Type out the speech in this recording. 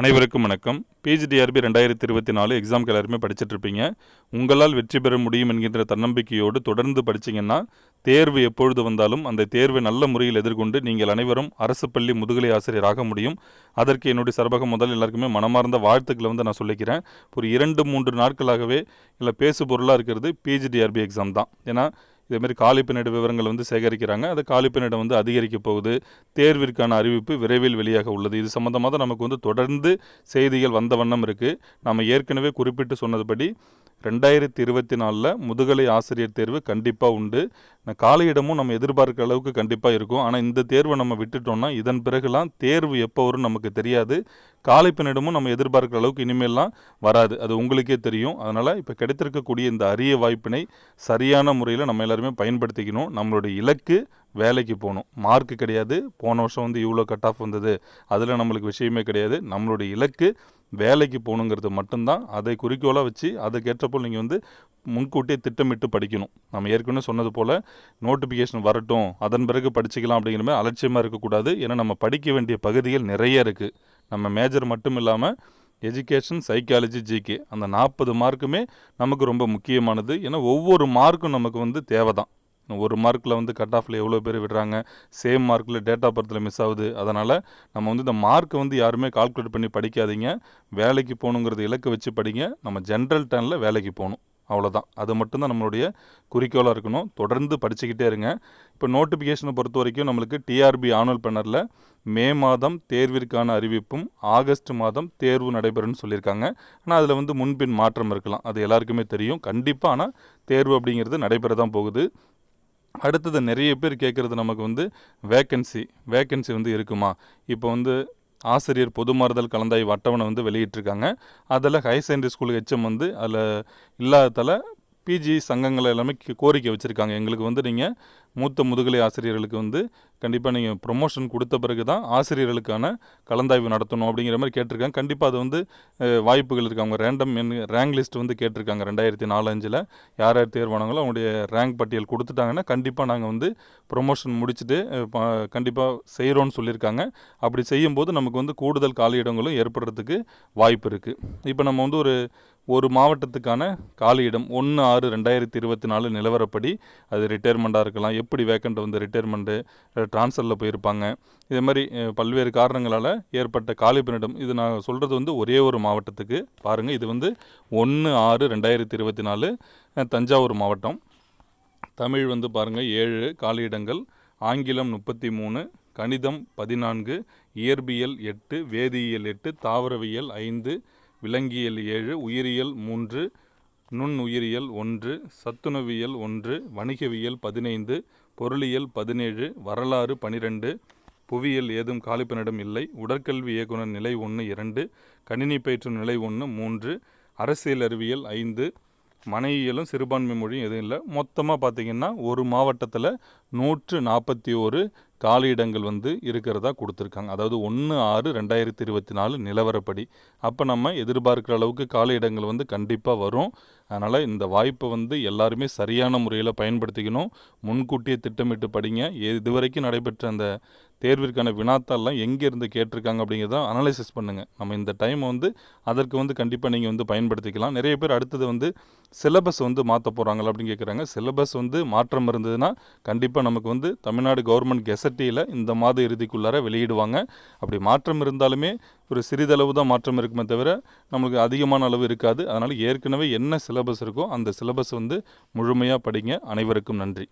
அனைவருக்கும் வணக்கம். பிஜிடிஆர்பி ரெண்டாயிரத்தி இருபத்தி நாலு எக்ஸாம்க்கு எல்லாருமே படிச்சுட்டு இருப்பீங்க. உங்களால் வெற்றி பெற முடியும் என்கின்ற தன்னம்பிக்கையோடு தொடர்ந்து படிச்சீங்கன்னா தேர்வு எப்பொழுது வந்தாலும் அந்த தேர்வை நல்ல முறையில் எதிர்கொண்டு நீங்கள் அனைவரும் அரசு பள்ளி முதுகலை ஆசிரியராக முடியும். அதற்கு என்னுடைய சர்பக முதல் எல்லாருக்குமே மனமார்ந்த வாழ்த்துக்களை வந்து நான் சொல்லிக்கிறேன். ஒரு இரண்டு மூன்று நாட்களாகவே இல்லை பேசு பொருளாக இருக்கிறது பிஜிடிஆர்பி எக்ஸாம் தான். ஏன்னா இதேமாரி காலிப்பினிட விவரங்கள் வந்து சேகரிக்கிறாங்க. அது காலிப்பினிடம் வந்து அதிகரிக்க போகுது. தேர்விற்கான அறிவிப்பு விரைவில் வெளியாக உள்ளது. இது சம்மந்தமாக தான் நமக்கு வந்து தொடர்ந்து செய்திகள் வந்த வண்ணம் இருக்குது நம்ம ஏற்கனவே குறிப்பிட்டு சொன்னதுபடி ரெண்டாயிரத்தி இருபத்தி நாலில் முதுகலை ஆசிரியர் தேர்வு கண்டிப்பாக உண்டு. காலையிடமும் நம்ம எதிர்பார்க்குற அளவுக்கு கண்டிப்பாக இருக்கும். ஆனால் இந்த தேர்வை நம்ம விட்டுட்டோம்னா இதன் பிறகுலாம் தேர்வு எப்போ வரும் நமக்கு தெரியாது. காலைப்பினிடமும் நம்ம எதிர்பார்க்குற அளவுக்கு இனிமேல்லாம் வராது. அது உங்களுக்கே தெரியும். அதனால் இப்போ கிடைத்திருக்கக்கூடிய இந்த அரிய வாய்ப்பினை சரியான முறையில் நம்ம எல்லாருமே பயன்படுத்திக்கணும். நம்மளுடைய இலக்கு வேலைக்கு போகணும். மார்க்கு கிடையாது. போன வருஷம் வந்து இவ்வளோ கட் ஆஃப் வந்தது. அதில் நம்மளுக்கு விஷயமே கிடையாது. நம்மளுடைய இலக்கு வேலைக்கு போகணுங்கிறது மட்டும்தான். அதை குறிக்கோளாக வச்சு அதுக்கேற்றப்போ நீங்கள் வந்து முன்கூட்டியே திட்டமிட்டு படிக்கணும். நம்ம ஏற்கனவே சொன்னது போல் நோட்டிஃபிகேஷன் வரட்டும் அதன் பிறகு படிச்சுக்கலாம் அப்படிங்கிற மாதிரி அலட்சியமாக இருக்கக்கூடாது. ஏன்னா நம்ம படிக்க வேண்டிய பகுதிகள் நிறைய இருக்குது நம்ம மேஜர் மட்டும் இல்லாமல் எஜுகேஷன் சைக்காலஜி ஜிகே அந்த நாற்பது மார்க்குமே நமக்கு ரொம்ப முக்கியமானது. ஏன்னா ஒவ்வொரு மார்க்கும் நமக்கு வந்து தேவை தான் ஒரு மார்க்கில் வந்து கட் ஆஃபில் எவ்வளோ பேர் விடுறாங்க? சேம் மார்க்கில் டேட் ஆஃப் பர்த்தில் மிஸ் ஆகுது. அதனால் நம்ம வந்து இந்த மார்க்கை வந்து யாருமே கால்குலேட் பண்ணி படிக்காதீங்க. வேலைக்கு போகணுங்கிறது இலக்கு வச்சு படிங்க. நம்ம ஜென்ரல் டேனில் வேலைக்கு போகணும். அவ்வளோதான் அது மட்டும்தான் நம்மளுடைய குறிக்கோளாக இருக்கணும். தொடர்ந்து படிச்சுக்கிட்டே இருங்க. இப்போ நோட்டிஃபிகேஷனை பொறுத்த வரைக்கும் நம்மளுக்கு டிஆர்பி ஆனுவல் பேனரில் மே மாதம் தேர்விற்கான அறிவிப்பும் ஆகஸ்ட் மாதம் தேர்வு நடைபெறும்னு சொல்லியிருக்காங்க. ஆனால் அதில் வந்து முன்பின் மாற்றம் இருக்கலாம். அது எல்லாருக்குமே தெரியும். கண்டிப்பாக ஆனால் தேர்வு அப்படிங்கிறது நடைபெற தான் போகுது. அடுத்தது நிறைய பேர் கேட்குறது நமக்கு வந்து வேக்கன்சி வேக்கன்சி வந்து இருக்குமா? இப்போ வந்து ஆசிரியர் பொது மாறுதல் கலந்தாய்வு அட்டவணை வந்து வெளியிட்டிருக்காங்க. அதில் ஹையர் செகண்டரி ஸ்கூல் ஹெச்எம் வந்து அதில் இல்லாததால் பிஜி சங்கங்கள் எல்லாமே கோரிக்கை வச்சுருக்காங்க. எங்களுக்கு வந்து நீங்கள் மூத்த முதுகலை ஆசிரியர்களுக்கு வந்து கண்டிப்பாக நீங்கள் ப்ரொமோஷன் கொடுத்த பிறகு தான் ஆசிரியர்களுக்கான கலந்தாய்வு நடத்தணும் அப்படிங்கிற மாதிரி கேட்டிருக்காங்க. கண்டிப்பாக அது வந்து வாய்ப்புகள் இருக்குது அவங்க ரேண்டம் ரேங்க் லிஸ்ட் வந்து கேட்டிருக்காங்க. ரெண்டாயிரத்தி நாலஞ்சில் யார் யார் தேர்வானாங்களோ அவங்களுடைய ரேங்க் பட்டியல் கொடுத்துட்டாங்கன்னா கண்டிப்பாக நாங்கள் வந்து ப்ரொமோஷன் முடிச்சுட்டு கண்டிப்பாக செய்கிறோன்னு சொல்லியிருக்காங்க. அப்படி செய்யும்போது நமக்கு வந்து கூடுதல் காலியிடங்களும் ஏற்படுறதுக்கு வாய்ப்பு இருக்குது இப்போ நம்ம வந்து ஒரு ஒரு மாவட்டத்துக்கான காலியிடம் ஒன்று ஆறு ரெண்டாயிரத்தி இருபத்தி நாலு நிலவரப்படி. அது ரிட்டையர்மெண்ட்டாக இருக்கலாம். எப்படி வேக்கண்ட் வந்து ரிட்டையர்மெண்ட்டு ட்ரான்ஸ்ஃபரில் போயிருப்பாங்க. இதே மாதிரி பல்வேறு காரணங்களால் ஏற்பட்ட காலிப்பினிடம் இது நான் சொல்கிறது வந்து ஒரே ஒரு மாவட்டத்துக்கு பாருங்கள் இது வந்து ஒன்று ஆறு ரெண்டாயிரத்தி இருபத்தி நாலு தஞ்சாவூர் மாவட்டம். தமிழ் வந்து பாருங்கள் ஏழு காலியிடங்கள் ஆங்கிலம் முப்பத்தி மூணு கணிதம் பதினான்கு இயற்பியல் எட்டு வேதியியல் எட்டு தாவரவியல் ஐந்து விலங்கியல் ஏழு உயிரியல் மூன்று நுண்ணுயிரியல் ஒன்று சத்துணவியல் ஒன்று வணிகவியல் பதினைந்து பொருளியல் பதினேழு வரலாறு பனிரெண்டு புவியியல் ஏதும் காலிப்பனிடம் இல்லை உடற்கல்வி இயக்குனர் நிலை ஒன்று இரண்டு கணினி பயிற்று நிலை ஒன்று மூன்று அரசியல் அறிவியல் ஐந்து மனையியலும் சிறுபான்மை மொழியும் எதுவும் இல்லை. மொத்தமாக பார்த்தீங்கன்னா ஒரு மாவட்டத்தில் நூற்று நாற்பத்தி ஒரு காலியிடங்கள் வந்து இருக்கிறதா கொடுத்துருக்காங்க. அதாவது ஒன்று ஆறு ரெண்டாயிரத்தி இருபத்தி நாலு நிலவரப்படி. அப்போ நம்ம எதிர்பார்க்குற அளவுக்கு காலியிடங்கள் வந்து கண்டிப்பாக வரும். அதனால் இந்த வாய்ப்பை வந்து எல்லாருமே சரியான முறையில் பயன்படுத்திக்கணும். முன்கூட்டியே திட்டமிட்டு படிங்க. இதுவரைக்கும் நடைபெற்ற அந்த தேர்விற்கான வினாத்தாள்லாம் எங்கே இருந்து கேட்டிருக்காங்க அப்படிங்கிறத அனலைசிஸ் பண்ணுங்கள் நம்ம இந்த டைமை வந்து அதற்கு வந்து கண்டிப்பாக நீங்கள் வந்து பயன்படுத்திக்கலாம். நிறைய பேர் அடுத்தது வந்து சிலபஸ் வந்து மாற்ற போகிறாங்களா அப்படின்னு கேட்குறாங்க சிலபஸ் வந்து மாற்றம் இருந்ததுன்னா கண்டிப்பாக நமக்கு வந்து தமிழ்நாடு கவர்மெண்ட் தேர்ட்டியில் இந்த மாத இறுதிக்குள்ளார வெளியிடுவாங்க. அப்படி மாற்றம் இருந்தாலுமே ஒரு சிறிதளவு தான் மாற்றம் இருக்குமே தவிர நம்மளுக்கு அதிகமான அளவு இருக்காது. அதனால் ஏற்கனவே என்ன சிலபஸ் இருக்கோ அந்த சிலபஸ் வந்து முழுமையாக படிங்க. அனைவருக்கும் நன்றி.